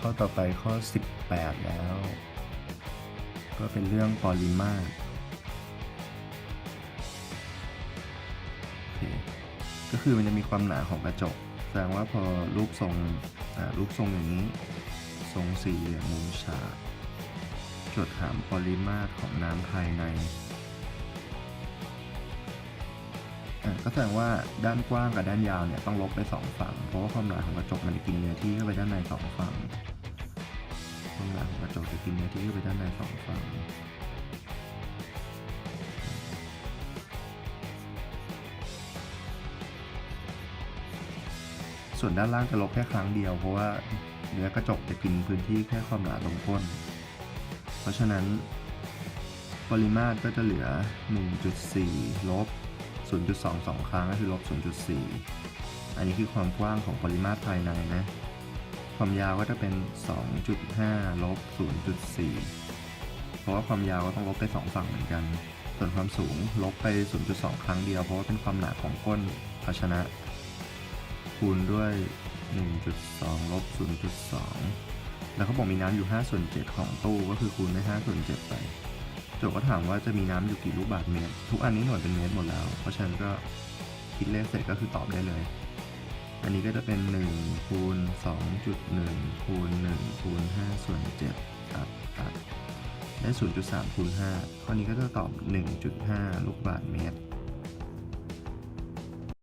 ข้อต่อไปข้อ 18 แล้ว ก็เป็นเรื่องปริมาตรโอเคก็คือมันจะมีความหนาของกระจก แสดงว่าพอรูปทรงรูปทรงอย่างนี้ ทรงสี่เหลี่ยมมุมฉากจทย์ถามปริมาตรของน้ำภายใน ก็แสดงว่าด้านกว้างกับด้านยาวเนี่ยต้องลบไปสองฝั่ง เพราะว่าความหนาของกระจกมันจะกินเนื้อที่เข้าไปด้านในสองฝั่ง ความหนาของกระจกจะกินเนื้อที่เข้าไปด้านในสองฝั่งส่วนด้านล่างจะลบแค่ครั้งเดียวเพราะว่าเนื้อกระจกจะกินพื้นที่แค่ความหนาตรงก้น เพราะฉะนั้น ปริมาตรก็จะเหลือ 1.4 ลบ 0.22 ครั้งก็คือลบ 0.4 อันนี้คือความกว้างของปริมาตรภายในนะ ความยาวก็จะเป็น 2.5 ลบ 0.4 เพราะว่าความยาวก็ต้องลบไป 2 ฝั่งเหมือนกัน ส่วนความสูงลบไป 0.2 ครั้งเดียว เพราะว่าเป็นความหนาของก้นภาชนะ คูณด้วย 1.2 ลบ 0.2 แล้วเขาบอกมีน้ำอยู่5ส่วน7ของตู้ก็คือคูณด้วย5ส่วน7ไป โจทย์ก็ถามว่าจะมีน้ำอยู่กี่ลูกบาศก์เมตร ทุกอันนี้หน่วยเป็นเมตรหมดแล้ว เพราะฉะนั้นก็คิดเลขเสร็จก็คือตอบได้เลย อันนี้ก็จะเป็น 1 คูณ 2.1 คูณ 1 คูณ 5 ส่วน7ตัดตัดได้ 0.3 คูณ 5 ข้อนี้ก็จะตอบ 1.5 ลูกบาศก์เมตร